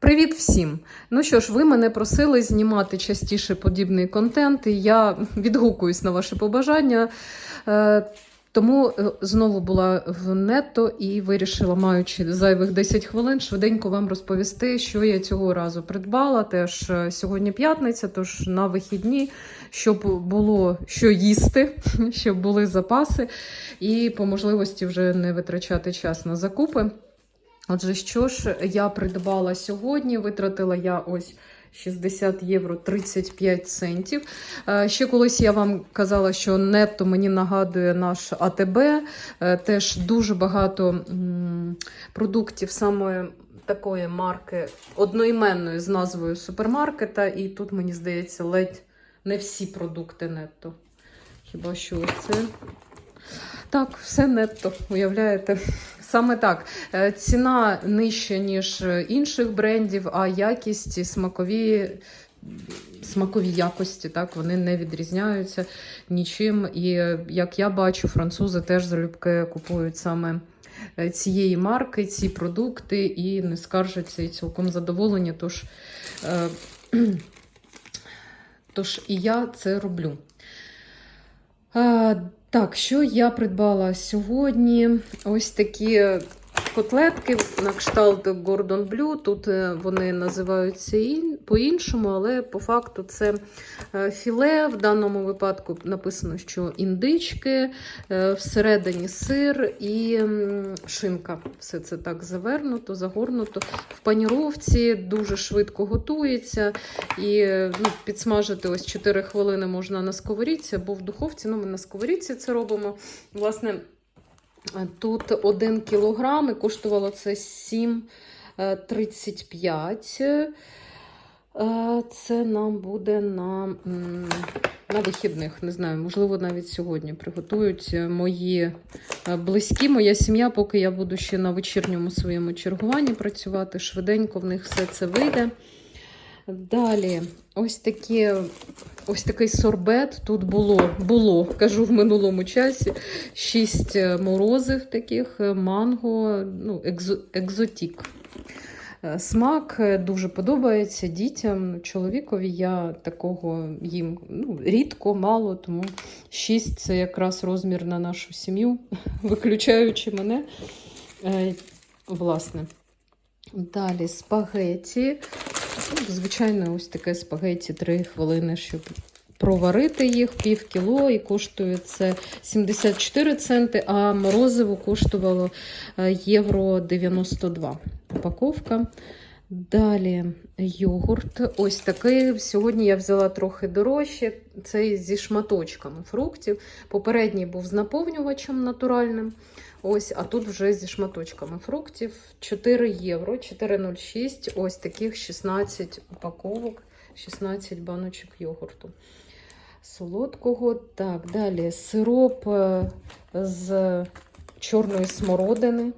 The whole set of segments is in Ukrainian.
Привіт всім! Ну що ж, ви мене просили знімати частіше подібний контент, і я відгукуюсь на ваші побажання. Е, Тому е, знову була в нетто і вирішила, маючи зайвих 10 хвилин, швиденько вам розповісти, що я цього разу придбала. Теж е, сьогодні п'ятниця, тож на вихідні, щоб було що їсти, щоб були запаси, і по можливості вже не витрачати час на закупи. Отже, що ж я придбала сьогодні? Витратила я ось 60 євро 35 центів. Е, Ще колись я вам казала, що нетто мені нагадує наш АТБ. Е, Теж дуже багато продуктів саме такої марки, одноіменної з назвою супермаркета. І тут, мені здається, ледь не всі продукти нетто. Хіба що це? Так, все нетто, уявляєте? Саме так. Е, Ціна нижча, ніж інших брендів, а якість і смакові, смакові якості, так, вони не відрізняються нічим. І е, як я бачу, французи теж залюбки купують саме е, цієї марки, ці продукти і не скаржаться і цілком задоволені. Тож, е, тож і я це роблю. Так, що я придбала сьогодні? Ось такі котлетки на кшталт Гордон Блю. Тут е, вони називаються по-іншому, але по факту це е, філе. В даному випадку написано, що індички, е, всередині сир і шинка. Все це так завернуто, загорнуто. В паніровці дуже швидко готується. І ну, підсмажити ось 4 хвилини можна на сковорідці або в духовці. Ну, ми на сковорідці це робимо. Власне, тут 1 кілограм і коштувало це 7,35. Е, Це нам буде на, на вихідних. Не знаю, можливо, навіть сьогодні приготують мої е, близькі, моя сім'я, поки я буду ще на вечірньому своєму чергуванні працювати. Швиденько в них все це вийде. Далі, ось такі, ось такий сорбет. Тут було, було, кажу в минулому часі, шість е, морозив таких, е, манго, ну, екзо, екзотік. Е, Смак дуже подобається дітям, чоловікові. Я такого їм ну, рідко, мало, тому 6 це якраз розмір на нашу сім'ю, виключаючи мене. Власне. Далі спагеті. Ну, Звичайно, ось таке спагеті 3 хвилини, щоб проварити їх пів кіло, і коштує це 74 центи, а морозиво коштувало е, євро 92 упаковка. Далі йогурт. Ось такий. Сьогодні я взяла трохи дорожче. Цей зі шматочками фруктів. Попередній був з наповнювачем натуральним. Ось, а тут вже зі шматочками фруктів. 4 євро, 4,06. Ось таких 16 упаковок, 16 баночок йогурту. Солодкого. Так, далі сироп е, з чорної смородини.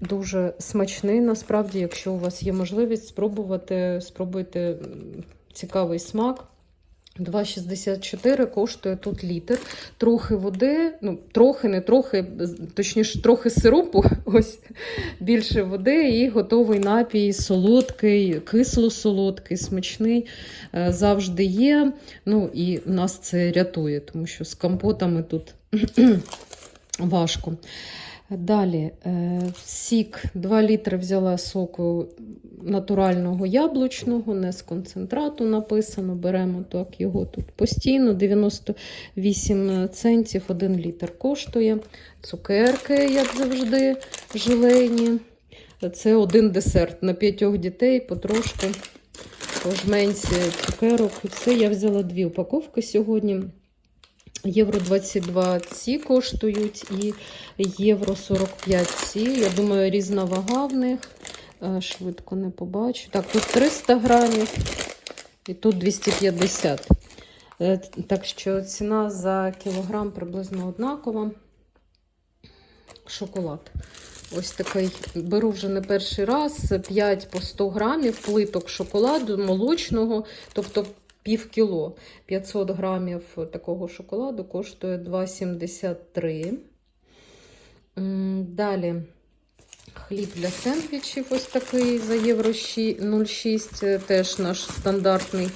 Дуже смачний, насправді, якщо у вас є можливість спробувати, спробуйте цікавий смак. 2,64 коштує тут літр. Трохи води, ну, трохи, не трохи, точніше, трохи сиропу, ось більше води, і готовий напій солодкий, кисло-солодкий, смачний. е, Завжди є. Ну, і нас це рятує, тому що з компотами тут важко. Далі, е, сік 2 літри взяла соку натурального яблучного, не з концентрату написано. Беремо так його тут постійно. 98 центів 1 літр коштує. Цукерки, як завжди, желейні. Це один десерт на п'ятьох дітей, потрошку по жменці цукерок. Все. Я взяла дві упаковки сьогодні. Євро 22 ці коштують і євро 45 ці. Я думаю, різна вага в них. Е, Швидко не побачу. Так, тут 300 грамів і тут 250. Е, Так що ціна за кілограм приблизно однакова. Шоколад. Ось такий беру вже не перший раз. 5 по 100 грамів плиток шоколаду молочного, тобто пів кіло. 500 грамів такого шоколаду коштує 2,73. Далі хліб для сендвічів ось такий за євро 0,6. е, Теж наш стандартний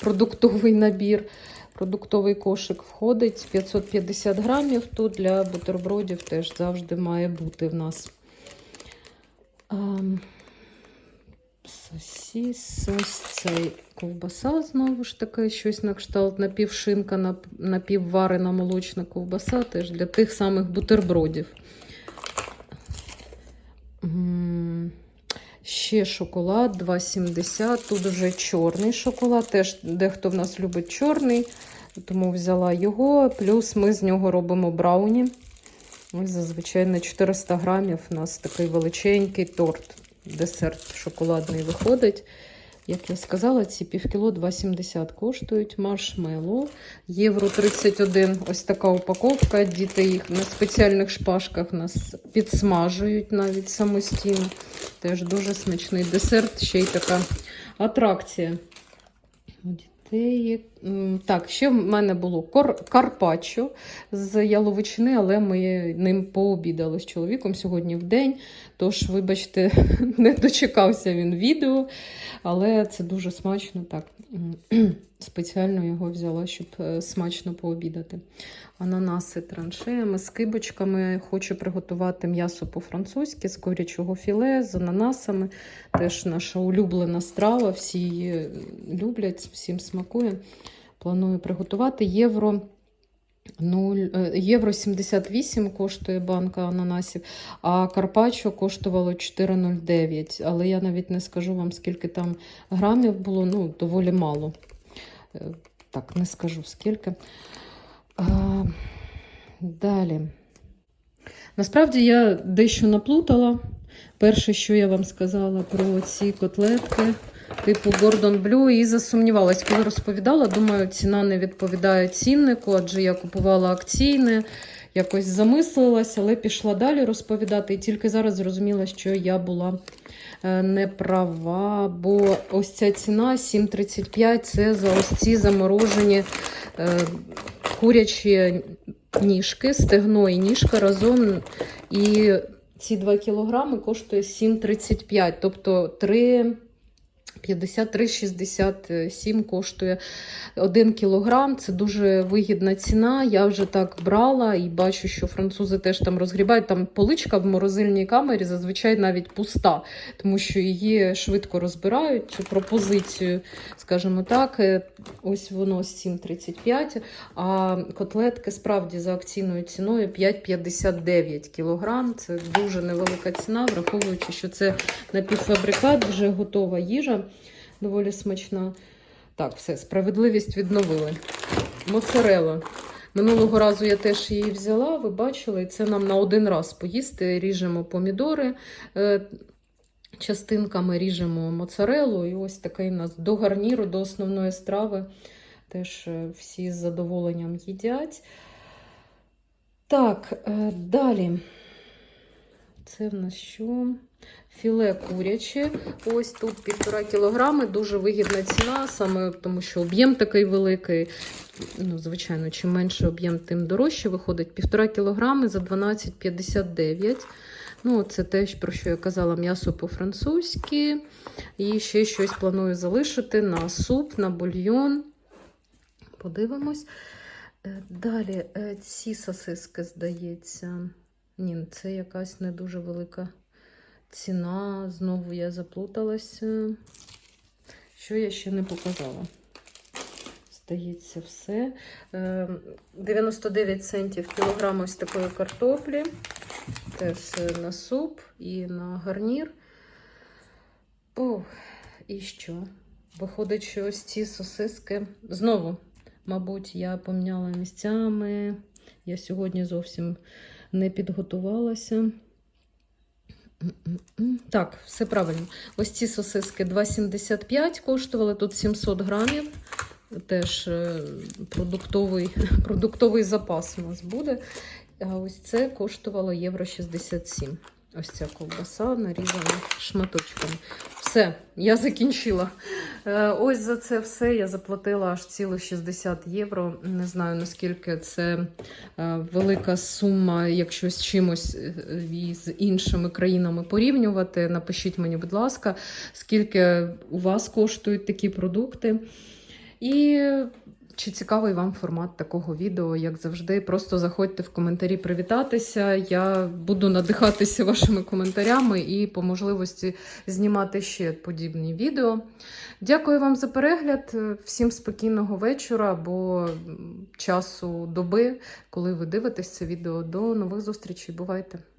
продуктовий набір. Продуктовий кошик входить 550 грамів. Тут для бутербродів теж завжди має бути в нас. Ем, Сосіс, ось цей ковбаса знову ж таки, щось на кшталт напівшинка, нап- напівварена молочна ковбаса, теж для тих самих бутербродів. Ще шоколад 2,70. Тут вже чорний шоколад. Теж дехто в нас любить чорний, тому взяла його. Плюс ми з нього робимо брауні. Зазвичай на 400 грамів у нас такий величенький торт, десерт шоколадний виходить. Як я сказала, ці півкіло 2,70 коштують маршмело, Євро 31 ось така упаковка. Діти їх на спеціальних шпажках нас підсмажують навіть самостійно. Теж дуже смачний десерт, ще й така атракція. У дітей. Так, ще в мене було кор- карпаччо з яловичини, але ми ним пообідали з чоловіком сьогодні в день. Тож, вибачте, не дочекався він відео, але це дуже смачно. Так, спеціально його взяла, щоб е, смачно пообідати. Ананаси траншеями, з кибочками. Хочу приготувати м'ясо по-французьки з курячого філе, з ананасами. Теж наша улюблена страва, всі її люблять, всім смакує. Планую приготувати євро. 0, е, євро 78 коштує банка ананасів, а Карпаччо коштувало 4,09. Але я навіть не скажу вам, скільки там грамів було, ну, доволі мало. Е, Так, не скажу скільки. А, далі. Насправді я дещо наплутала. Перше, що я вам сказала про ці котлетки типу Гордон Блю, і засумнівалась, коли розповідала. Думаю, ціна не відповідає ціннику, адже я купувала акційне, якось замислилась, але пішла далі розповідати. І тільки зараз зрозуміла, що я була е, не права, бо ось ця ціна 7,35 це за ось ці заморожені е, курячі ніжки, стегно і ніжка разом. І ці 2 кілограми коштує 7,35, тобто 3. 53,67 коштує 1 кілограм. Це дуже вигідна ціна. Я вже так брала і бачу, що французи теж там розгрібають. Там поличка в морозильній камері зазвичай навіть пуста, тому що її швидко розбирають. Цю пропозицію, скажімо так, е, ось воно 7,35, а котлетки справді за акційною ціною 5,59 кілограм. Це дуже невелика ціна, враховуючи, що це напівфабрикат, вже готова їжа, доволі смачна. Так, все, справедливість відновили. Моцарела. Минулого разу я теж її взяла, ви бачили, і це нам на один раз поїсти. Ріжемо помідори е, частинками, ріжемо моцарелу. І ось такий у нас до гарніру, до основної страви. Теж е, всі з задоволенням їдять. Так, е, далі. Це в нас що? Філе куряче. Ось тут півтора кілограми, дуже вигідна ціна, саме тому що об'єм такий великий. Ну, звичайно, чим менше об'єм, тим дорожче виходить. Півтора кілограми за 12,59. Ну, це те, про що я казала, м'ясо по-французьки. І ще щось планую залишити на суп, на бульйон. Подивимось. Е, Далі е, ці сосиски, здається. Ні, це якась не дуже велика ціна. Знову я заплуталася. Що я ще не показала? Здається, все. Е, 99 центів кілограм ось такої картоплі. Теж е, на суп і на гарнір. Ох, і що? Виходить, що ось ці сосиски. Знову, мабуть, я поміняла місцями. Я сьогодні зовсім не підготувалася. Так, все правильно. Ось ці сосиски 2,75 коштували, тут 700 грамів. Теж е, продуктовий, продуктовий запас у нас буде. А ось це коштувало євро 67. Ось ця ковбаса нарізана шматочками. Все, я закінчила. Е, Ось за це все я заплатила аж цілих 60 євро. Не знаю наскільки це е, велика сума, якщо з чимось е, з іншими країнами порівнювати. Напишіть мені, будь ласка, скільки у вас коштують такі продукти. І чи цікавий вам формат такого відео, як завжди, просто заходьте в коментарі привітатися. Я буду надихатися вашими коментарями і по можливості знімати ще подібні відео. Дякую вам за перегляд. Всім спокійного вечора або часу доби, коли ви дивитесь це відео. До нових зустрічей. Бувайте!